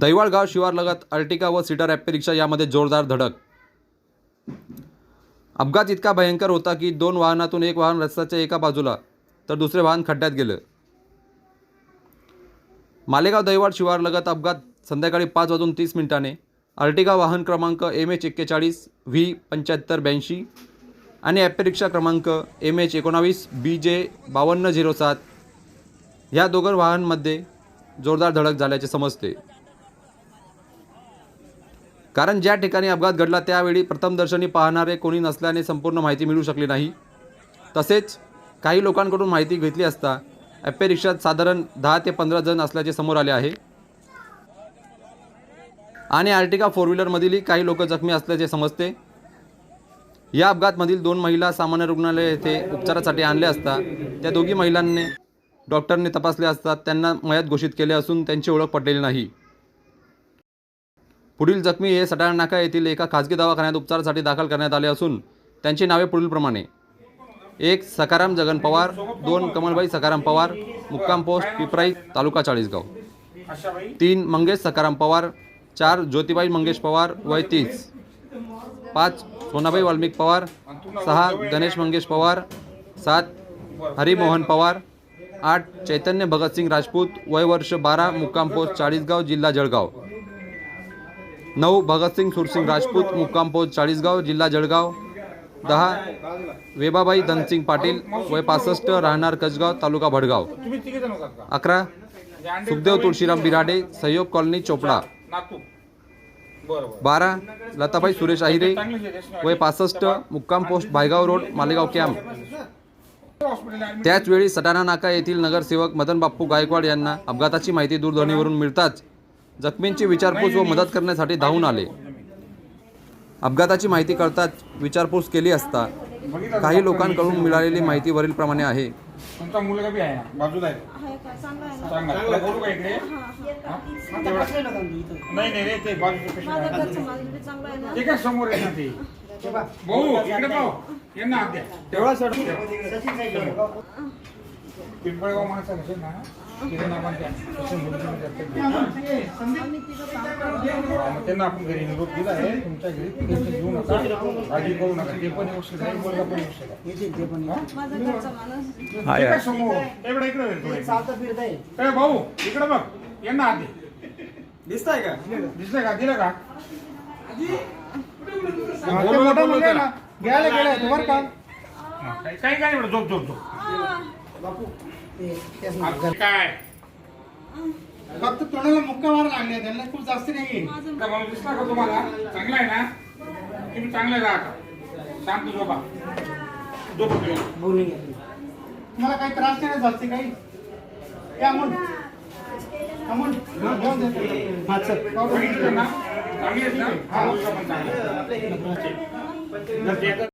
दैवाळगाव शिवारलगत अर्टिका व seater Ape रिक्षा यामध्ये जोरदार धडक. अपघात इतका भयंकर होता की दोन वाहनातून एक वाहन रस्त्याच्या एका बाजूला तर दुसरे वाहन खड्ड्यात गेलं. मालेगाव दैवाड शिवारलगत अपघात संध्याकाळी पाच वाजून तीस मिनिटाने. अर्टिगा वाहन क्रमांक एम एच एक्केचाळीस व्ही पंच्याहत्तर ब्याऐंशी आणि ॲपे रिक्षा क्रमांक एम एच एकोणावीस बी जे बावन्न झिरो सात. ह्या दोघं वाहनमध्ये जोरदार धडक झाल्याचे समजते. कारण ज्या ठिकाणी अपघात घडला त्यावेळी प्रथमदर्शनी पाहणारे कोणी नसल्याने संपूर्ण माहिती मिळू शकली नाही. तसेच काही लोकांकडून माहिती घेतली असता ॲपे रिक्षात साधारण दहा ते पंधरा जण असल्याचे समोर आले आहे. आणि आर्टिका फोर व्हीलरमधीलही काही लोक जखमी असल्याचे समजते. या अपघातमधील दोन महिला सामान्य रुग्णालय येथे उपचारासाठी आणले असता त्या दोघी महिलांनी डॉक्टरने तपासले असता त्यांना मयात घोषित केले असून त्यांची ओळख पटलेली नाही. पुढील जखमी हे सटाणा नाका येथील एका खाजगी दवाखान्यात उपचारासाठी दाखल करण्यात आले असून त्यांची नावे पुढीलप्रमाणे. एक सकाराम जगन पवार. दोन कमलबाई सकाराम पवार. मुक्काम पोस्ट पिपराई तालुका चाळीसगाव. तीन मंगेश सकाराम पवार. चार ज्योतिबाई मंगेश पवार. वय तीस. पाच सोनाबाई वाल्मिक पवार. सहा गणेश मंगेश पवार. सात हरिमोहन पवार. आठ चैतन्य भगतसिंग राजपूत. वय वर्ष बारा मुक्काम पोस्ट चाळीसगाव जिल्हा जळगाव. नऊ भगतसिंग सुरसिंग राजपूत मुक्काम पोस्ट चाळीसगाव जिल्हा जळगाव दहा वेबाबाई धनसिंग पाटील वय पासष्ट राहणार कसगाव तालुका भडगाव. अकरा सुखदेव तुळशीराम बिराडे सहयोग कॉलनी चोपडा. बारा लताबाई सुरेश आहिरे वय पासष्ट मुक्काम post Bhaygaon road Malegaon camp. त्याचवेळी सटाणा नाका येथील नगरसेवक मदन बाप्पू गायकवाड यांना अपघाताची माहिती दूरध्वनीवरून मिळताच जखमींची विचारपूस व मदत करण्यासाठी धावून आले. अपघाताची माहिती कळताच विचारपूस केली असता काही लोकांकडून मिळालेली माहिती वरीलप्रमाणे आहे. तुमचा मुलगा बी आहे ना? बाजूला आहे. आहे का? चांगला आहे ना? चांगला तुला बोलू का इकडे? हा? तेवढा- नाही नाही रे ते बाजूचे पेशंट माझं आहे. घरचं माझं बी चांगलं आहे ना? ते काय समोर आहे ना ते? भाऊ इकडे पाहू. यांना हात द्या. तेवढा सर पिंपळगाव माणसं असेल ना तिथे. हा, मग त्यांना आपण घरी निरोप दिला आहे तुमच्या घरी घेऊ नका काळजी करू नका ते पण येऊ शकत नाही मुलगा पण येऊ शकत ते काय समोर. इकडे. ए भाऊ इकडे बघ. यांना दे दिसताय का? दिसलं का? दिलं का? घ्यायला तो बरं का? काही काही काय एवढं झोप झोप झोप. काय? फक्त तोंडाला मुक्का मार लागले त्यांना खूप जास्त नाही. दिसला का तुम्हाला? चांगला आहे ना? तुम्ही चांगले राहा शांत झोपा. झोप तुम्ही. तुम्हाला काही त्रास नाही ना जास्त काही? अमोल. ना? चांगली आहेत ना?